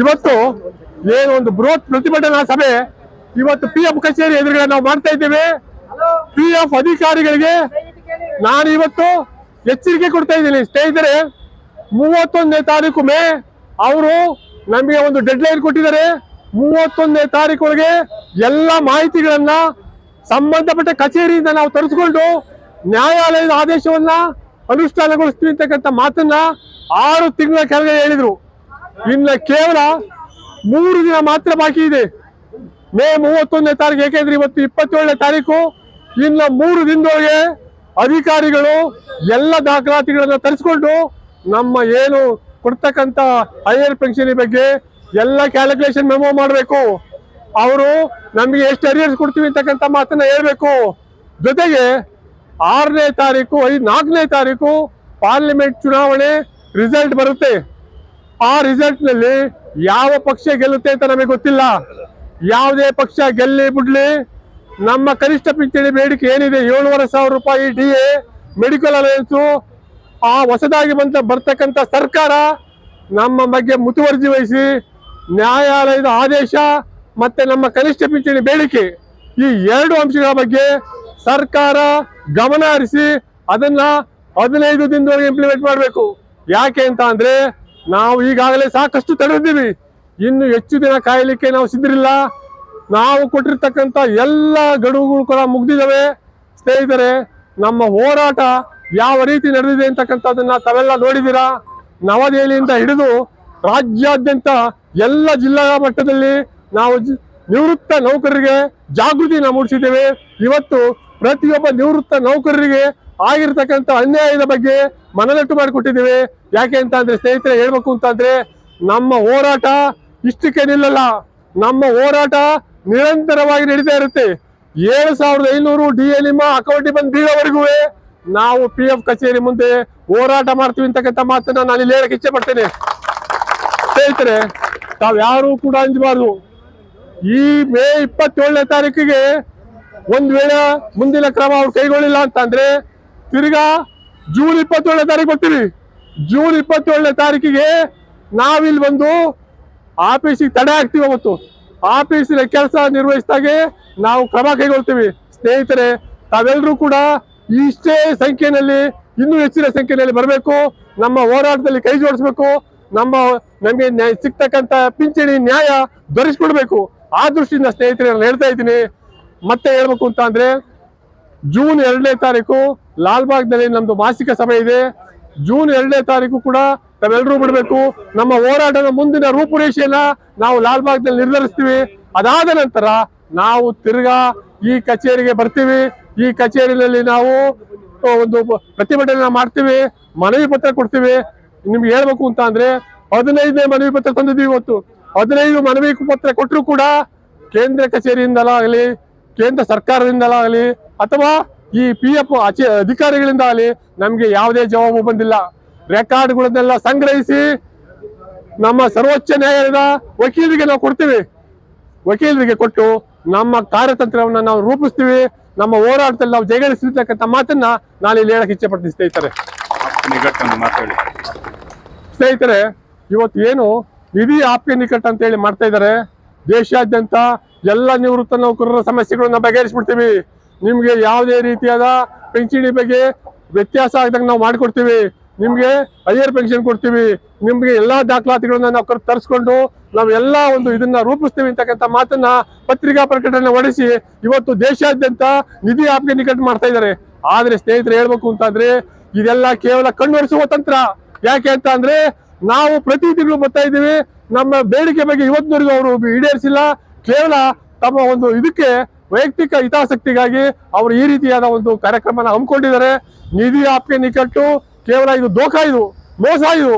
ಇವತ್ತು ಏನು ಒಂದು ಬೃಹತ್ ಪ್ರತಿಭಟನಾ ಸಭೆ. ಇವತ್ತು ಪಿ ಎಫ್ ಕಚೇರಿ ಎದುರುಗಡೆ ನಾವು ಮಾಡ್ತಾ ಇದ್ದೇವೆ. ಪಿ ಎಫ್ ಅಧಿಕಾರಿಗಳಿಗೆ ನಾನು ಇವತ್ತು ಎಚ್ಚರಿಕೆ ಕೊಡ್ತಾ ಇದ್ದೀನಿ. ಸ್ನೇಹಿತರೆ, ಮೂವತ್ತೊಂದನೇ ತಾರೀಕು ಮೇ, ಅವರು ನಮಗೆ ಒಂದು ಡೆಡ್ ಲೈನ್ ಕೊಟ್ಟಿದ್ದಾರೆ. ಮೂವತ್ತೊಂದನೇ ತಾರೀಕು ಒಳಗೆ ಎಲ್ಲ ಮಾಹಿತಿಗಳನ್ನ ಸಂಬಂಧಪಟ್ಟ ಕಚೇರಿಯಿಂದ ನಾವು ತರಿಸ್ಕೊಂಡು ನ್ಯಾಯಾಲಯದ ಆದೇಶವನ್ನ ಅನುಷ್ಠಾನಗೊಳಿಸ್ತೀವಿ ಅಂತಕ್ಕಂಥ ಮಾತನ್ನ ಆರು ತಿಂಗಳ ಕೆಳಗೆ ಹೇಳಿದ್ರು. ಇನ್ನು ಕೇವಲ ಮೂರು ದಿನ ಮಾತ್ರ ಬಾಕಿ ಇದೆ. ಮೇ ಮೂವತ್ತೊಂದನೇ ತಾರೀಕು, ಏಕೆಂದ್ರೆ ಇವತ್ತು ಇಪ್ಪತ್ತೇಳನೇ ತಾರೀಕು. ಇನ್ನು ಮೂರು ದಿನದೊಳಗೆ ಅಧಿಕಾರಿಗಳು ಎಲ್ಲ ದಾಖಲಾತಿಗಳನ್ನ ತರಿಸ್ಕೊಂಡು ನಮ್ಮ ಏನು ಕೊಡ್ತಕ್ಕಂತ ಹೈಯರ್ ಪೆನ್ಷನ್ ಬಗ್ಗೆ ಎಲ್ಲ ಕ್ಯಾಲ್ಕುಲೇಷನ್ ಮೆಮೋ ಮಾಡಬೇಕು. ಅವರು ನಮಗೆ ಎಷ್ಟು ಅರಿಯರ್ಸ್ ಕೊಡ್ತೀವಿ ಅಂತಕ್ಕಂಥ ಮಾತನ್ನ ಹೇಳ್ಬೇಕು. ಜೊತೆಗೆ ಆರನೇ ತಾರೀಕು, ಐದು ನಾಲ್ಕನೇ ತಾರೀಕು ಪಾರ್ಲಿಮೆಂಟ್ ಚುನಾವಣೆ ರಿಸಲ್ಟ್ ಬರುತ್ತೆ. ಆ ರಿಸಲ್ಟ್ನಲ್ಲಿ ಯಾವ ಪಕ್ಷ ಗೆಲ್ಲುತ್ತೆ ಅಂತ ನಮಗೆ ಗೊತ್ತಿಲ್ಲ. ಯಾವುದೇ ಪಕ್ಷ ಗೆಲ್ಲಿ ಬಿಡ್ಲಿ. ನಮ್ಮ ಕನಿಷ್ಠ ಪಿಂಚಣಿ ಬೇಡಿಕೆ ಏನಿದೆ? ಏಳುವರೆ ಸಾವಿರ ರೂಪಾಯಿ ಡಿ ಎ ಮೆಡಿಕಲ್ ಅಲಯನ್ಸು ಆ ಹೊಸದಾಗಿ ಬಂದ, ಬರ್ತಕ್ಕಂಥ ಸರ್ಕಾರ ನಮ್ಮ ಬಗ್ಗೆ ಮುತುವರ್ಜಿ ವಹಿಸಿ, ನ್ಯಾಯಾಲಯದ ಆದೇಶ ಮತ್ತೆ ನಮ್ಮ ಕನಿಷ್ಠ ಪಿಂಚಣಿ ಬೇಡಿಕೆ ಈ ಎರಡು ಅಂಶಗಳ ಬಗ್ಗೆ ಸರ್ಕಾರ ಗಮನ ಹರಿಸಿ ಅದನ್ನ ಹದಿನೈದು ದಿನದವರೆಗೆ ಇಂಪ್ಲಿಮೆಂಟ್ ಮಾಡಬೇಕು. ಯಾಕೆ ಅಂತ ಅಂದ್ರೆ ನಾವು ಈಗಾಗಲೇ ಸಾಕಷ್ಟು ತಡೆದಿದ್ದೀವಿ. ಇನ್ನು ಹೆಚ್ಚು ದಿನ ಕಾಯಲಿಕ್ಕೆ ನಾವು ಸಿದ್ಧರಿಲ್ಲ. ನಾವು ಕೊಟ್ಟಿರ್ತಕ್ಕಂಥ ಎಲ್ಲ ಗಡುವುಗಳು ಕೂಡ ಮುಗ್ದಿದ್ದಾವೆ. ಸ್ನೇಹಿತರೆ, ನಮ್ಮ ಹೋರಾಟ ಯಾವ ರೀತಿ ನಡೆದಿದೆ ಅಂತಕ್ಕಂಥದ್ದನ್ನ ತಾವೆಲ್ಲ ನೋಡಿದ್ದೀರಾ? ನವದೆಹಲಿಯಿಂದ ಹಿಡಿದು ರಾಜ್ಯಾದ್ಯಂತ ಎಲ್ಲ ಜಿಲ್ಲಾ ಮಟ್ಟದಲ್ಲಿ ನಾವು ನಿವೃತ್ತ ನೌಕರರಿಗೆ ಜಾಗೃತಿನ ಮೂಡಿಸಿದ್ದೇವೆ ಇವತ್ತು ಪ್ರತಿಯೊಬ್ಬ ನಿವೃತ್ತ ನೌಕರರಿಗೆ ಆಗಿರ್ತಕ್ಕಂಥ ಅನ್ಯಾಯದ ಬಗ್ಗೆ ಮನದಟ್ಟು ಮಾಡಿಕೊಟ್ಟಿದ್ದೀವಿ. ಯಾಕೆ ಅಂತ ಅಂದ್ರೆ ಸ್ನೇಹಿತರೆ ಹೇಳ್ಬೇಕು ಅಂತಂದ್ರೆ ನಮ್ಮ ಹೋರಾಟ ಇಷ್ಟಕ್ಕೆ ನಿಲ್ಲಲ್ಲ. ನಮ್ಮ ಹೋರಾಟ ನಿರಂತರವಾಗಿ ನಡೀತಾ ಇರುತ್ತೆ. ಏಳು ಸಾವಿರದ ಐನೂರು ಡಿ ಎ ನಿಮ್ಮ ಅಕೌಂಟಿಗೆ ಬಂದು ಬೀಳೋವರೆಗೂ ನಾವು ಪಿ ಎಫ್ ಕಚೇರಿ ಮುಂದೆ ಹೋರಾಟ ಮಾಡ್ತೀವಿ ಅಂತಕ್ಕಂಥ ಮಾತನ್ನ ನಾನು ಇಲ್ಲಿ ಹೇಳಕ್ಕೆ ಇಚ್ಛೆ ಪಡ್ತೇನೆ. ಸ್ನೇಹಿತರೆ, ತಾವ್ ಯಾರು ಕೂಡ ಅಂಜಬಾರ್ದು. ಈ ಮೇ ಇಪ್ಪತ್ತೇಳನೇ ತಾರೀಕಿಗೆ ಒಂದ್ ವೇಳೆ ಮುಂದಿನ ಕ್ರಮ ಅವ್ರು ಕೈಗೊಳ್ಳಿಲ್ಲ ಅಂತಂದ್ರೆ ತಿರ್ಗಾ ಜೂನ್ ಇಪ್ಪತ್ತೇಳನೇ ತಾರೀಕು ಜೂನ್ ಇಪ್ಪತ್ತೇಳನೇ ತಾರೀಕಿಗೆ ನಾವಿಲ್ಲಿ ಬಂದು ಆಫೀಸಿಗೆ ತಡೆ ಹಾಕ್ತೀವಿ ಅವತ್ತು. ಆಫೀಸಿನ ಕೆಲಸ ನಿರ್ವಹಿಸಿದಾಗೆ ನಾವು ಕ್ರಮ ಕೈಗೊಳ್ತೀವಿ. ಸ್ನೇಹಿತರೆ ತಾವೆಲ್ಲರೂ ಕೂಡ ಇಷ್ಟೇ ಸಂಖ್ಯೆಯಲ್ಲಿ, ಇನ್ನೂ ಹೆಚ್ಚಿನ ಸಂಖ್ಯೆಯಲ್ಲಿ ಬರಬೇಕು. ನಮ್ಮ ಹೋರಾಟದಲ್ಲಿ ಕೈ ಜೋಡಿಸ್ಬೇಕು. ನಮ್ಮ ನಮಗೆ ನ್ಯಾಯ ಸಿಗ್ತಕ್ಕಂತ ಪಿಂಚಣಿ ನ್ಯಾಯ ದೊರಕಿಸ್ಕೊಡ್ಬೇಕು ಆ ದೃಷ್ಟಿಯಿಂದ ಸ್ನೇಹಿತರೆ, ನಾನು ಹೇಳ್ತಾ ಇದ್ದೀನಿ. ಮತ್ತೆ ಹೇಳ್ಬೇಕು ಅಂತ ಅಂದ್ರೆ, ಜೂನ್ ಎರಡನೇ ತಾರೀಕು ಲಾಲ್ಬಾಗ್ನಲ್ಲಿ ನಮ್ದು ಮಾಸಿಕ ಸಭೆ ಇದೆ. ಜೂನ್ ಎರಡನೇ ತಾರೀಕು ಕೂಡ ತಾವೆಲ್ಲರೂ ಬಿಡಬೇಕು. ನಮ್ಮ ಹೋರಾಟದ ಮುಂದಿನ ರೂಪುರೇಷೆಯನ್ನ ನಾವು ಲಾಲ್ಬಾಗ್ನಲ್ಲಿ ನಿರ್ಧರಿಸ್ತೀವಿ. ಅದಾದ ನಂತರ ನಾವು ತಿರ್ಗಾ ಈ ಕಚೇರಿಗೆ ಬರ್ತೀವಿ. ಈ ಕಚೇರಿನಲ್ಲಿ ನಾವು ಒಂದು ಪ್ರತಿಭಟನೆ ಮಾಡ್ತೀವಿ. ಮನವಿ ಪತ್ರ ಕೊಡ್ತೀವಿ. ನಿಮ್ಗೆ ಹೇಳ್ಬೇಕು ಅಂತ ಅಂದ್ರೆ ಹದಿನೈದನೇ ಮನವಿ ಪತ್ರ ತಂದಿದ್ದೀವಿ ಇವತ್ತು. ಹದಿನೈದು ಮನವಿ ಪತ್ರ ಕೊಟ್ಟರು ಕೂಡ ಕೇಂದ್ರ ಕಚೇರಿಯಿಂದಲಾಗಲಿ ಕೇಂದ್ರ ಸರ್ಕಾರದಿಂದಲಾಗಲಿ ಅಥವಾ ಈ ಪಿ ಎಫ್ ಅಧಿಕಾರಿಗಳಿಂದ ಅಲ್ಲಿ ನಮಗೆ ಯಾವುದೇ ಜವಾಬು ಬಂದಿಲ್ಲ. ರೆಕಾರ್ಡ್ಗಳನ್ನೆಲ್ಲ ಸಂಗ್ರಹಿಸಿ ನಮ್ಮ ಸರ್ವೋಚ್ಚ ನ್ಯಾಯಾಲಯದ ವಕೀಲರಿಗೆ ನಾವು ಕೊಡ್ತೀವಿ. ವಕೀಲರಿಗೆ ಕೊಟ್ಟು ನಮ್ಮ ಕಾರ್ಯತಂತ್ರವನ್ನು ನಾವು ರೂಪಿಸ್ತೀವಿ. ನಮ್ಮ ಹೋರಾಟದಲ್ಲಿ ನಾವು ಜಯಗಳಿಸಿರ್ತಕ್ಕಂಥ ಮಾತನ್ನ ನಾನು ಇಲ್ಲಿ ಹೇಳಕ್ಕೆ ಇಚ್ಛೆ ಪಡ್ತೀನಿ ಸ್ನೇಹಿತರೆ. ಸ್ನೇಹಿತರೆ ಇವತ್ತು ಏನು ನಿಧಿ ಆಪ್ಯ ನಿಕಟ್ ಅಂತ ಹೇಳಿ ಮಾಡ್ತಾ ಇದ್ದಾರೆ. ದೇಶಾದ್ಯಂತ ಎಲ್ಲ ನಿವೃತ್ತ ನೌಕರರ ಸಮಸ್ಯೆಗಳನ್ನ ಬಗೆಹರಿಸ್ಬಿಡ್ತೀವಿ. ನಿಮ್ಗೆ ಯಾವುದೇ ರೀತಿಯಾದ ಪಿಂಚಣಿ ಬಗ್ಗೆ ವ್ಯತ್ಯಾಸ ಆಗದಂಗೆ ನಾವು ಮಾಡಿಕೊಡ್ತೀವಿ. ನಿಮಗೆ ಹೈಯರ್ ಪೆನ್ಷನ್ ಕೊಡ್ತೀವಿ. ನಿಮಗೆ ಎಲ್ಲಾ ದಾಖಲಾತಿಗಳನ್ನ ನಾವು ಕರ್, ತರಿಸ್ಕೊಂಡು ನಾವು ಎಲ್ಲ ಒಂದು ಇದನ್ನ ರೂಪಿಸ್ತೀವಿ ಅಂತಕ್ಕಂಥ ಮಾತನ್ನ ಪತ್ರಿಕಾ ಪ್ರಕಟಣೆ ಹೊಡೆಸಿ ಇವತ್ತು ದೇಶಾದ್ಯಂತ ನಿಧಿ ಆಪ್ಗೆ ನಿಕಟ ಮಾಡ್ತಾ ಇದ್ದಾರೆ. ಆದ್ರೆ ಸ್ನೇಹಿತರೆ ಹೇಳ್ಬೇಕು ಅಂತಂದ್ರೆ ಇದೆಲ್ಲ ಕೇವಲ ಕಣ್ಣೊರೆಸುವ ತಂತ್ರ. ಯಾಕೆ ಅಂತ ಅಂದ್ರೆ ನಾವು ಪ್ರತಿ ತಿಂಗಳು ಬರ್ತಾ ಇದ್ದೀವಿ. ನಮ್ಮ ಬೇಡಿಕೆ ಬಗ್ಗೆ ಇವತ್ತಿನವರೆಗೂ ಅವರು ಈಡೇರಿಸಿಲ್ಲ. ಕೇವಲ ತಮ್ಮ ಒಂದು ಇದಕ್ಕೆ ವೈಯಕ್ತಿಕ ಹಿತಾಸಕ್ತಿಗಾಗಿ ಅವರು ಈ ರೀತಿಯಾದ ಒಂದು ಕಾರ್ಯಕ್ರಮನ ಹಮ್ಮಿಕೊಂಡಿದ್ದಾರೆ. ನಿಧಿ ಆಪ್ಗೆ ನಿಕಟ್ಟು ಕೇವಲ ಇದು ದೋಖ ಇದು, ಮೋಸ ಇದು.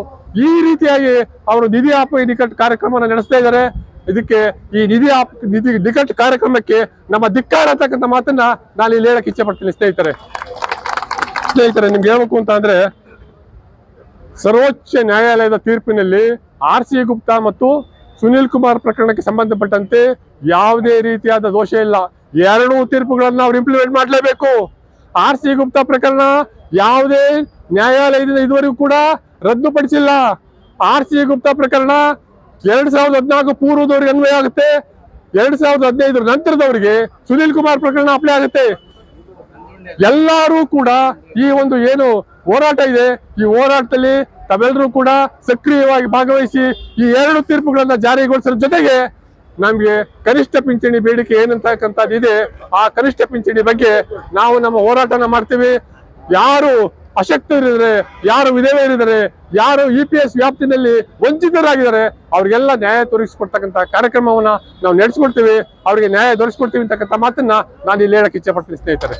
ಈ ರೀತಿಯಾಗಿ ಅವರು ನಿಧಿ ಆಪ್ಗೆ ನಿಕಟ್ ಕಾರ್ಯಕ್ರಮನ ನಡೆಸ್ತಾ ಇದ್ದಾರೆ. ಇದಕ್ಕೆ ಈ ನಿಧಿ ಆಪ್, ನಿಧಿ ನಿಕಟ್ ಕಾರ್ಯಕ್ರಮಕ್ಕೆ ನಮ್ಮ ಧಿಕ್ಕಾರ ಅಂತಕ್ಕಂಥ ಮಾತನ್ನ ನಾನು ಇಲ್ಲಿ ಹೇಳಕ್ಕೆ ಇಚ್ಛೆ ಪಡ್ತೀನಿ ಸ್ನೇಹಿತರೆ. ಸ್ನೇಹಿತರೆ, ನಿಮ್ಗೆ ಹೇಳ್ಬೇಕು ಅಂತ ಅಂದ್ರೆ ಸರ್ವೋಚ್ಚ ನ್ಯಾಯಾಲಯದ ತೀರ್ಪಿನಲ್ಲಿ ಆರ್ ಸಿ ಗುಪ್ತಾ ಮತ್ತು ಸುನಿಲ್ ಕುಮಾರ್ ಪ್ರಕರಣಕ್ಕೆ ಸಂಬಂಧಪಟ್ಟಂತೆ ಯಾವುದೇ ರೀತಿಯಾದ ದೋಷ ಇಲ್ಲ. ಎರಡೂ ತೀರ್ಪುಗಳನ್ನ ಅವ್ರು ಇಂಪ್ಲಿಮೆಂಟ್ ಮಾಡಲೇಬೇಕು. ಆರ್ ಸಿ ಗುಪ್ತಾ ಪ್ರಕರಣ ಯಾವುದೇ ನ್ಯಾಯಾಲಯದಿಂದ ಇದುವರೆಗೂ ಕೂಡ ರದ್ದುಪಡಿಸಿಲ್ಲ. ಆರ್ ಸಿ ಗುಪ್ತಾ ಪ್ರಕರಣ ಎರಡ್ ಸಾವಿರದ ಹದಿನಾಲ್ಕು ಪೂರ್ವದವ್ರಿಗೆ ಅನ್ವಯ ಆಗುತ್ತೆ. ಎರಡ್ ಸಾವಿರದ ಹದಿನೈದರ ನಂತರದವರಿಗೆ ಸುನೀಲ್ ಕುಮಾರ್ ಪ್ರಕರಣ ಅಪ್ಲೈ ಆಗುತ್ತೆ. ಎಲ್ಲರೂ ಕೂಡ ಈ ಒಂದು ಏನು ಹೋರಾಟ ಇದೆ, ಈ ಹೋರಾಟದಲ್ಲಿ ತಾವೆಲ್ಲರೂ ಕೂಡ ಸಕ್ರಿಯವಾಗಿ ಭಾಗವಹಿಸಿ ಈ ಎರಡು ತೀರ್ಪುಗಳನ್ನ ಜಾರಿಗೊಳಿಸೋದ್ರ ಜೊತೆಗೆ ನಮ್ಗೆ ಕನಿಷ್ಠ ಪಿಂಚಣಿ ಬೇಡಿಕೆ ಏನಂತಕ್ಕಂಥದ್ದು ಇದೆ. ಆ ಕನಿಷ್ಠ ಪಿಂಚಣಿ ಬಗ್ಗೆ ನಾವು ನಮ್ಮ ಹೋರಾಟನ ಮಾಡ್ತೀವಿ. ಯಾರು ಅಶಕ್ತರಿದ್ದಾರೆ, ಯಾರು ವಿಧವೆಯರಿದ್ದಾರೆ, ಯಾರು ಇ ಪಿ ಎಸ್ ವ್ಯಾಪ್ತಿನಲ್ಲಿ ವಂಚಿತರಾಗಿದ್ದಾರೆ, ಅವ್ರಿಗೆಲ್ಲ ನ್ಯಾಯ ತೋರಿಸಿಕೊಡ್ತಕ್ಕಂಥ ಕಾರ್ಯಕ್ರಮವನ್ನು ನಾವು ನಡೆಸ್ಕೊಡ್ತೀವಿ. ಅವ್ರಿಗೆ ನ್ಯಾಯ ದೊರಕಿಸ್ಕೊಡ್ತೀವಿ ಅಂತಕ್ಕಂಥ ಮಾತನ್ನ ನಾನು ಇಲ್ಲಿ ಹೇಳಕ್ಕೆ ಇಚ್ಛೆ ಪಡ್ತೀನಿ ಸ್ನೇಹಿತರೆ.